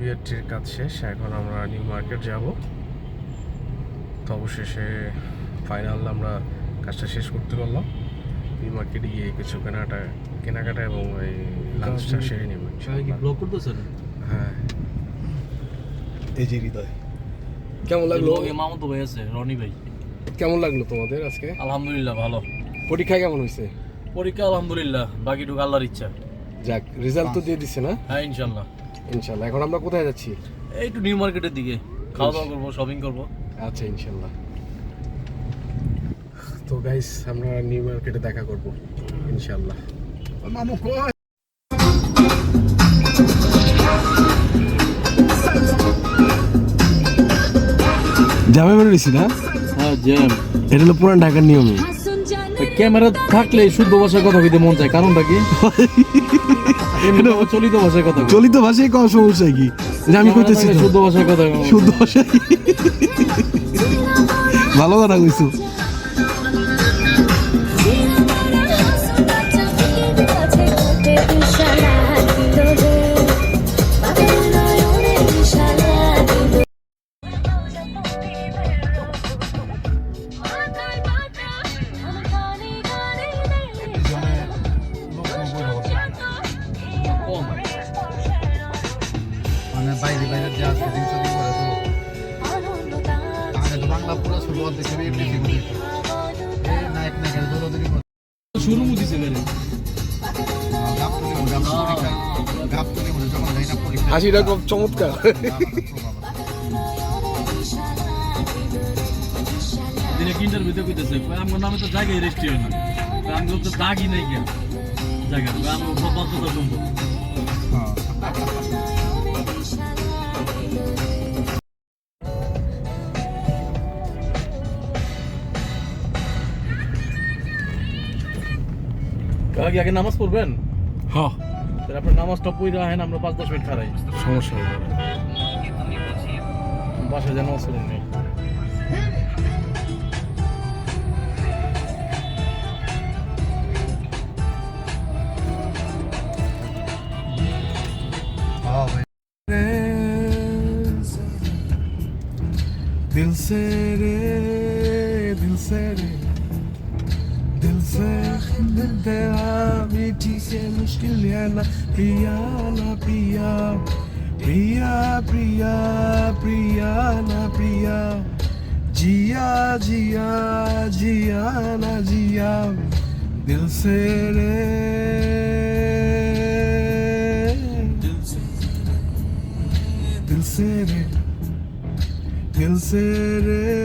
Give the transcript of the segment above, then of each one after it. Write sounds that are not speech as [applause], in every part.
বিয়েটির কাজ শেষ এখন আমরা নিউ মার্কেট যাব। তো অবশেষে ফাইনাল আমরা কাজটা শেষ করতে পারলাম। নিউ মার্কেটে গিয়ে কিছু কেনাকাটা কেনাকাটা এবং এই লাঞ্চটা সেরে নেব সবাই ব্লগ করতেছেন হ্যাঁ। এই যে হৃদয়। কেমন লাগল? মামতো ভাই আছে রনি ভাই। কেমন লাগল তোমাদের আজকে? আলহামদুলিল্লাহ ভালো। পরীক্ষা কেমন হয়েছে? পরীক্ষা আলহামদুলিল্লাহ বাকিটুকু আল্লাহর ইচ্ছা। যাক রেজাল্ট তো দিয়ে দিছে না? হ্যাঁ ইনশাল্লাহ। ইনশাল্লাহ। এখন আমরা কোথায় যাচ্ছি? এই একটু নিউ মার্কেটের দিকে। খাওয়া দাওয়া করব শপিং করব। আচ্ছা ইনশাল্লাহ। তো গাইস আমরা নিউ মার্কেটে দেখা করব ইনশাল্লাহ। মামু কই? জামে বেরো নিছি না? হ্যাঁ জ্যাম। এটা হলো পুরান ঢাকার নিয়মে। ক্যামেরা থাকলে শুদ্ধ ভাষায় কথা কইতে মন চায় কারণটা কি? [laughs] চলিত ভাষায় কথা চলিত ভাষায় কম সমস্যা কি? যে আমি কইতেছি শুদ্ধ ভাষায় কথা শুদ্ধ ভাষায়। ভালো কথা কইছো। পরীক্ষা গাবতলি মনে যখন যাই না পরীক্ষা হাসিটা খুব চমৎকার। দিনে ইন্টারভিউতে কইতেছে? কই আমার নামে তো জায়গায় রেজিস্ট্রি হয় না। কই আমি তো দাগই নাই কেন? জায়গা আমি শুনবো কাকি আগে নামাজ পড়বেন হ্যাঁ তাহলে আপনার নামাজটা পড়ে আহেন আমরা পাঁচ দশ মিনিট খারাই সমস্যা নেই বাসায় যেন নামাজ পড়ুন নেই হ্যাঁ ভাই दिल से रे दिल से रे दिल से तेरा मीठी से मुश्किल है ना प्रिया ना प्रिया प्रिया प्रिया प्रिया ना प्रिया जिया जिया जिया ना जिया दिल से रे दिल से रे दिल से रे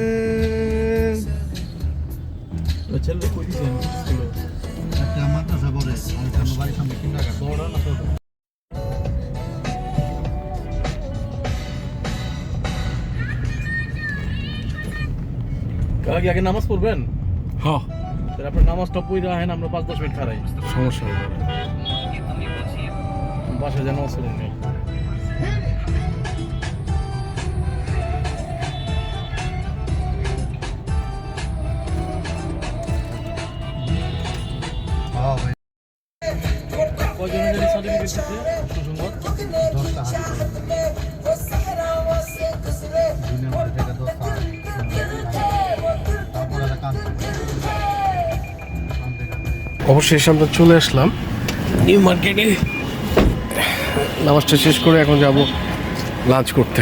কাকি আগে নামাজ পড়বেন? হ্যাঁ। তাহলে আপনার নামাজটা পড়ে আহেন আমরা পাঁচ দশ মিনিট খারাই। সমস্যা নেই। বাসায় যেন নামাজ পড়ুন ভাই সার্টিফিকেট দিচ্ছে অবশেষে আমরা চলে আসলাম। নিউ মার্কেটে নামাজটা শেষ করে এখন যাব লাঞ্চ করতে।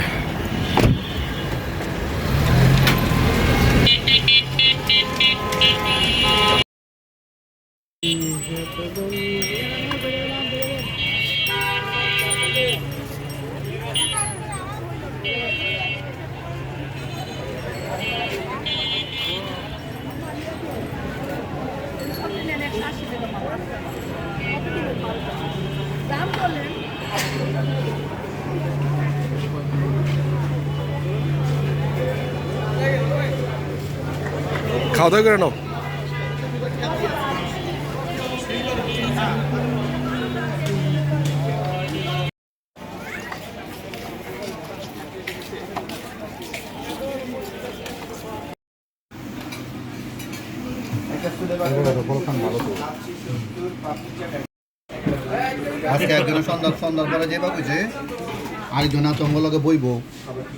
খাওয়া দাওয়া করে নাও।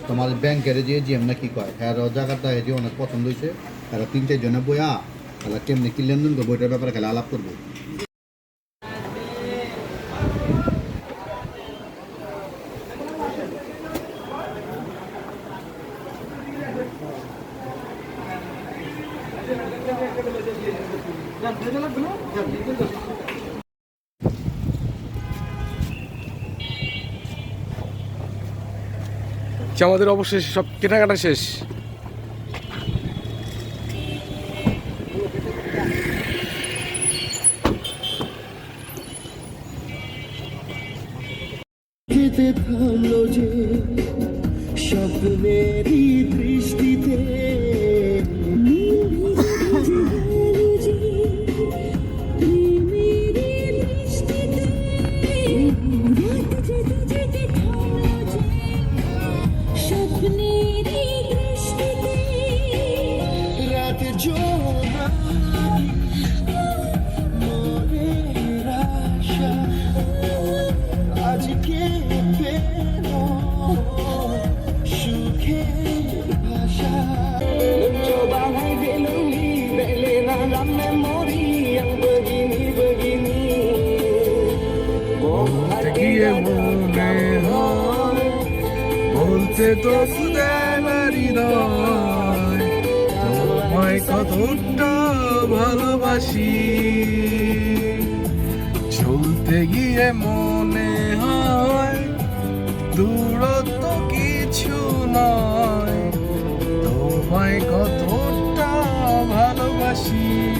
তোমার ব্যাংকের যে জিএম না কি কয়? হ্যাঁ জায়গাটা অনেক পছন্দ হয়েছে তারা তিন জনে বইয়া তারা কেমনি কি লেনদেন করব এটার ব্যাপারে খেলা আলাপ করব। আমাদের অবশেষে সব কেনাকাটা শেষ। যেতে থামলো যে বলতে তো হৃদয়। তোমায় কতটা ভালোবাসি। চলতে গিয়ে মনে হয় দূরত্ব কিছু নয়। তোমায় কতটা ভালোবাসি।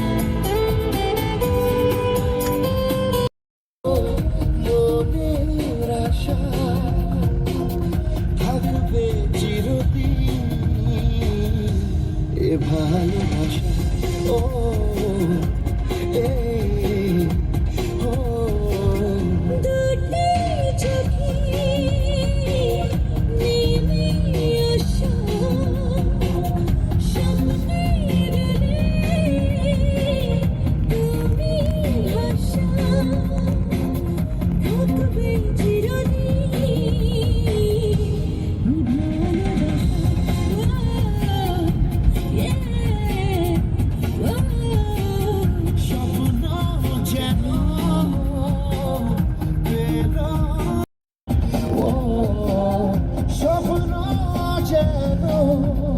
Oh.